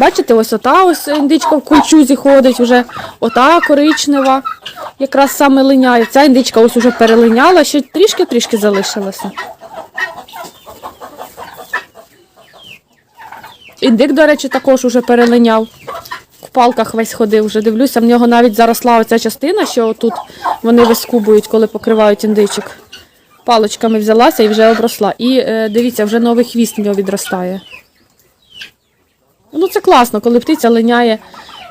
Бачите, ось ота ось індичка в кольчузі ходить вже, ота коричнева, якраз саме линяє. Ця індичка ось уже перелиняла, ще трішки-трішки залишилося. Індик, до речі, також уже перелиняв. В палках весь ходив, вже дивлюся, в нього навіть заросла оця частина, що тут вони вискубують, коли покривають індичок. Палочками взялася і вже обросла. І е, дивіться, вже новий хвіст в нього відростає. Ну, це класно, коли птиця линяє,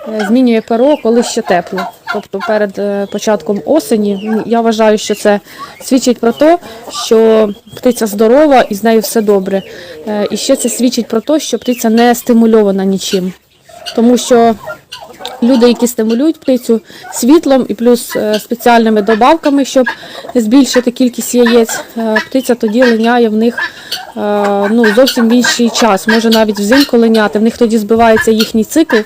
е, змінює перо, коли ще тепло. Тобто перед е, початком осені. Ну, Я вважаю, що це свідчить про те, що птиця здорова і з нею все добре. Е, І ще це свідчить про те, що птиця не стимульована нічим. Тому що люди, які стимулюють птицю світлом і плюс е, спеціальними добавками, щоб збільшити кількість яєць, е, птиця тоді линяє в них е, ну, зовсім в інший час. Може навіть взимку линяти, в них тоді збивається їхній цикл.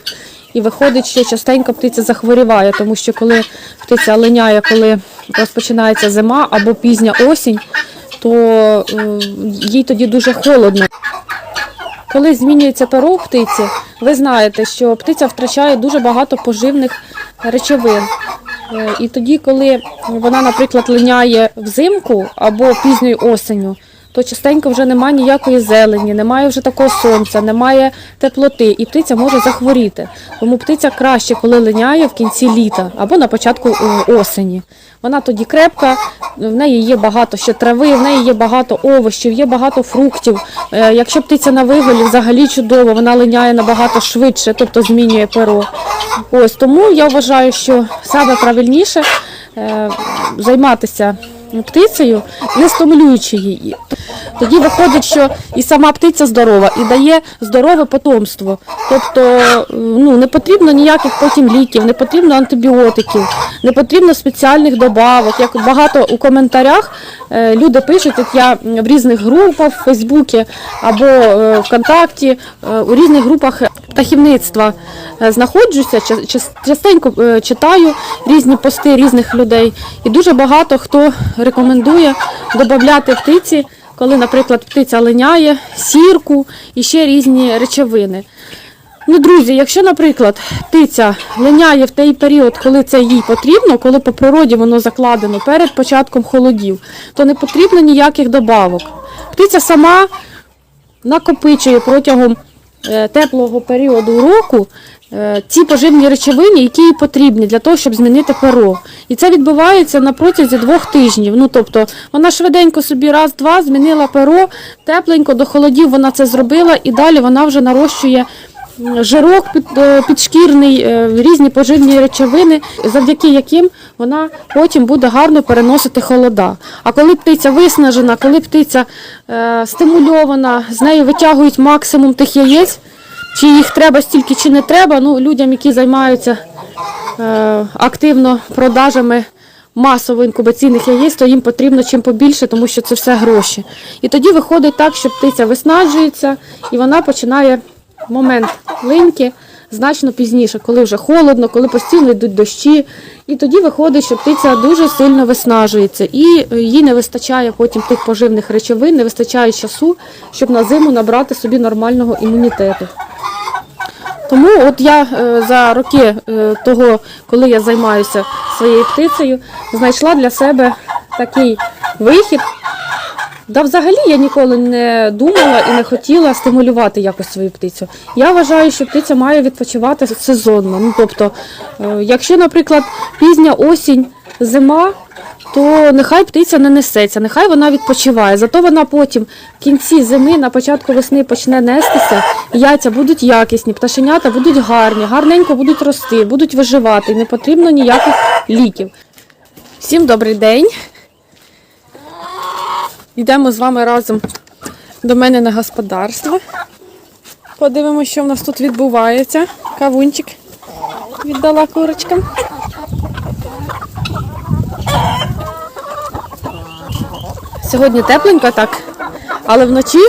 І виходить, що частенько птиця захворіває, тому що коли птиця линяє, коли розпочинається зима або пізня осінь, то їй тоді дуже холодно. Коли змінюється перо у птиці, ви знаєте, що птиця втрачає дуже багато поживних речовин. Е, І тоді, коли вона, наприклад, линяє взимку або пізньою осенню, то частенько вже немає ніякої зелені, немає вже такого сонця, немає теплоти, і птиця може захворіти. Тому птиця краще, коли линяє в кінці літа або на початку е, осені. Вона тоді крепка, в неї є багато ще трави, в неї є багато овочів, є багато фруктів. Е, Якщо птиця на виголі, взагалі чудово, вона линяє набагато швидше, тобто змінює перо. Ось тому я вважаю, що саме правильніше е, займатися птицею, не стимулюючи її. Тоді виходить, що і сама птиця здорова, і дає здорове потомство. Тобто е, ну, не потрібно ніяких потім ліків, не потрібно антибіотиків, не потрібно спеціальних добавок. Як багато у коментарях е, люди пишуть, як я в різних групах в Фейсбуці або е, ВКонтакті, у різних групах птахівництва е, знаходжуся, частенько е, читаю різні пости різних людей. І дуже багато хто рекомендує додати птиці, коли, наприклад, птиця линяє, сірку і ще різні речовини. Ну, друзі, якщо, наприклад, птиця линяє в той період, коли це їй потрібно, коли по природі воно закладено перед початком холодів, то не потрібно ніяких добавок. Птиця сама накопичує протягом теплого періоду року е, ті поживні речовини, які потрібні для того, щоб змінити перо. І це відбувається на протязі двох тижнів. Ну тобто вона швиденько собі раз-два змінила перо, тепленько до холодів вона це зробила, і далі вона вже нарощує. Жирок е, підшкірний, е, різні поживні речовини, завдяки яким вона потім буде гарно переносити холода. А коли птиця виснажена, коли птиця е, стимульована, з нею витягують максимум тих яєць, чи їх треба стільки, чи не треба. Ну, людям, які займаються активно продажами масово інкубаційних яєць, то їм потрібно чим побільше, тому що це все гроші. І тоді виходить так, що птиця виснаджується і вона починає момент линьки значно пізніше, коли вже холодно, коли постійно йдуть дощі. І тоді виходить, що птиця дуже сильно виснажується, і е, їй не вистачає потім тих поживних речовин, не вистачає часу, щоб на зиму набрати собі нормального імунітету. Тому от я е, за роки е, того, коли я займаюся своєю птицею, знайшла для себе такий вихід. Да, взагалі я ніколи не думала і не хотіла стимулювати якось свою птицю. Я вважаю, що птиця має відпочивати сезонно. Ну, тобто, е, якщо, наприклад, пізня осінь, зима, то нехай птиця не несеться, нехай вона відпочиває. Зато вона потім в кінці зими, на початку весни почне нестися, яйця будуть якісні, пташенята будуть гарні, гарненько будуть рости, будуть виживати. Не потрібно ніяких ліків. Всім добрий день. Йдемо з вами разом до мене на господарство. Подивимося, що в нас тут відбувається. Кавунчик віддала курочкам. Сьогодні тепленько так, але вночі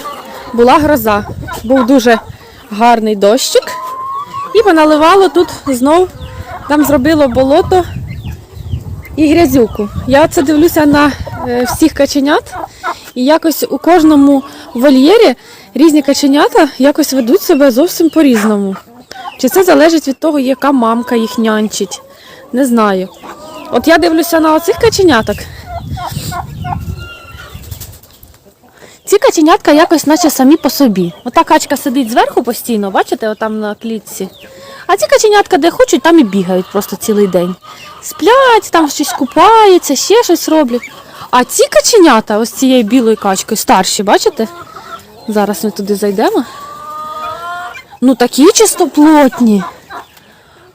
була гроза. Був дуже гарний дощик. І поналивало тут знов, там зробило болото і грязюку. Я це дивлюся на е, всіх каченят, і якось у кожному вольєрі різні каченята якось ведуть себе зовсім по-різному. Чи це залежить від того, яка мамка їх нянчить? Не знаю. От я дивлюся на оцих каченяток. Ці каченятка якось наче самі по собі. Ота качка сидить зверху постійно, бачите, отам на клітці. А ці каченятка, де хочуть, там і бігають просто цілий день. Сплять, там щось купаються, ще щось роблять. А ці каченята, ось цією білою качкою, старші, бачите? Зараз ми туди зайдемо. Ну такі чистоплотні.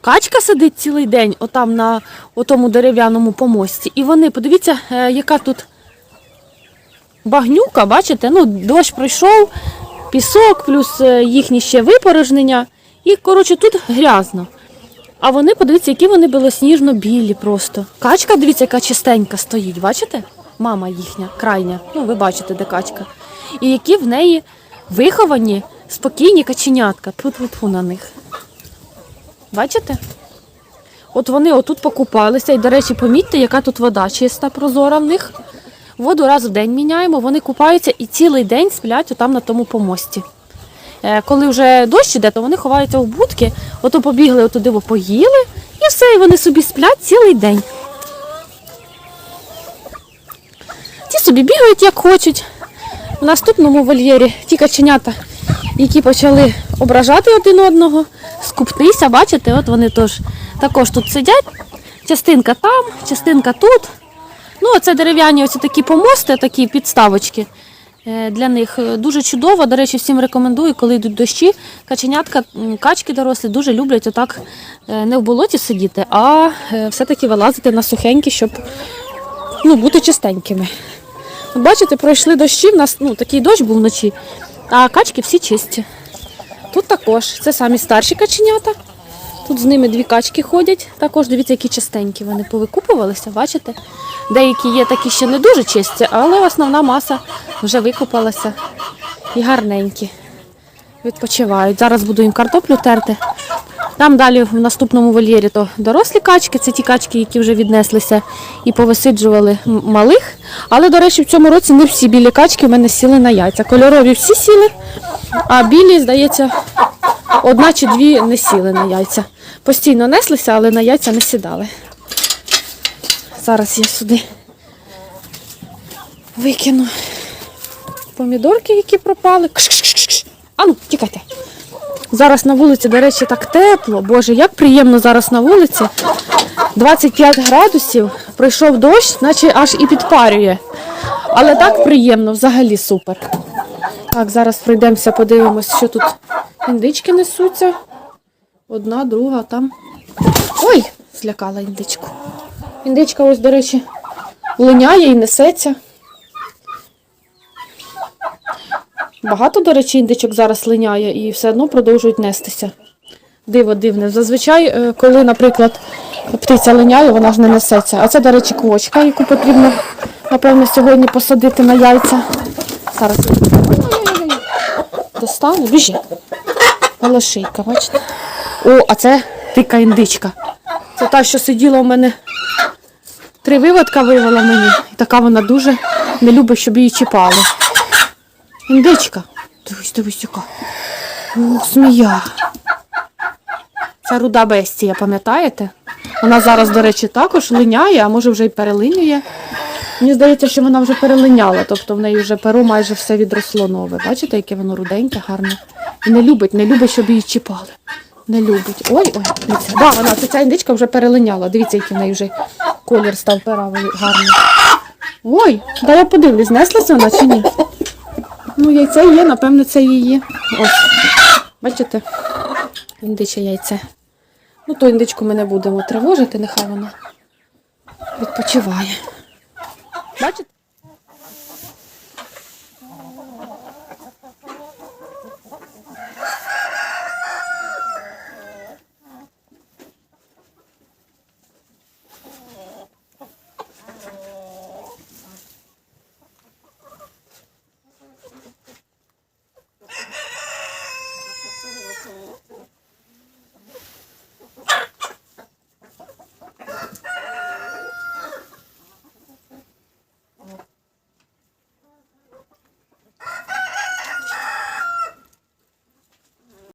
Качка сидить цілий день отам на тому дерев'яному помості. І вони, подивіться, е, яка тут багнюка, бачите? Ну, дощ пройшов, пісок, плюс е, їхні ще випорожнення. І, коротше, тут грязно. А вони, подивіться, які вони білосніжно-білі просто. Качка, дивіться, яка чистенька стоїть, бачите? Мама їхня, крайня. Ну, ви бачите, де качка. І які в неї виховані, спокійні каченятка. Тьфу-тьфу-тьфу на них. Бачите? От вони отут покупалися. І, до речі, помітьте, яка тут вода чиста, прозора в них. Воду раз в день міняємо, вони купаються і цілий день сплять отам на тому помості. Е, Коли вже дощ іде, то вони ховаються в будки, ото побігли отуди, поїли, і все, і вони собі сплять цілий день. Ті собі бігають як хочуть. В наступному вольєрі ті каченята, які почали ображати один одного, скуптися, бачите, от вони тож, також тут сидять. Частинка там, частинка тут. Ну, це дерев'яні ось такі помости, такі підставочки е, для них. Е, Дуже чудово. До речі, всім рекомендую, коли йдуть дощі. Каченятка, качки дорослі дуже люблять отак е, не в болоті сидіти, а все-таки вилазити на сухенькі, щоб ну, бути чистенькими. От Бачите, пройшли дощі, в нас ну, такий дощ був вночі, а качки всі чисті. Тут також це самі старші каченята. Тут з ними дві качки ходять. Також дивіться, які чистенькі вони повикупувалися, бачите? Деякі є такі ще не дуже чисті, але основна маса вже викупалася і гарненькі. Відпочивають. Зараз буду їм картоплю терти. Там далі в наступному вольєрі то дорослі качки, це ті качки, які вже віднеслися і повисиджували малих. Але, до речі, в цьому році не всі білі качки в мене сіли на яйця. Кольорові всі сіли, а білі, здається, одна чи дві не сіли на яйця. Постійно неслися, але на яйця не сідали. Зараз я сюди викину помідорки, які пропали. Кш-кш-кш-кш. Ану, тікайте. Зараз на вулиці, до речі, так тепло. Боже, як приємно зараз на вулиці. 25 градусів, пройшов дощ, наче аж і підпарює. Але так приємно, взагалі супер. Так, зараз пройдемося, подивимось, що тут індички несуться. Одна, друга, там. Ой, злякала індичку. Індичка, ось, до речі, линяє і несеться. Багато, до речі, індичок зараз линяє і все одно продовжують нестися. Диво дивне. Зазвичай, е, коли, наприклад, птиця линяє, вона ж не несеться. А це, до речі, квочка, яку потрібно, напевно, сьогодні посадити на яйця. Зараз достану, біжи. Малошийка, бачите? О, а це дика індичка. Це та, що сиділа у мене три виводка вивела мені. І така вона дуже не любить, щоб її чіпали. Індичка. Дивись, дивись, яка. О, змія. Це руда бестія, пам'ятаєте? Вона зараз, до речі, також линяє, а може вже й перелинює. Мені здається, що вона вже перелиняла, тобто в неї вже перо майже все відросло нове. Бачите, яке воно руденьке, гарне. І не любить, не любить, щоб її чіпали. Не любить. Ой, ой, дивіться. Да, вона, це ця індичка вже перелиняла. Дивіться, який в неї вже колір став пера гарний. Ой, дай я подивлюсь, знеслася вона чи ні? Ну, яйце є, напевно, це її. Ось. Бачите? Індиче яйце. Ну, то індичку ми не будемо тривожити, нехай вона відпочиває. Бачите?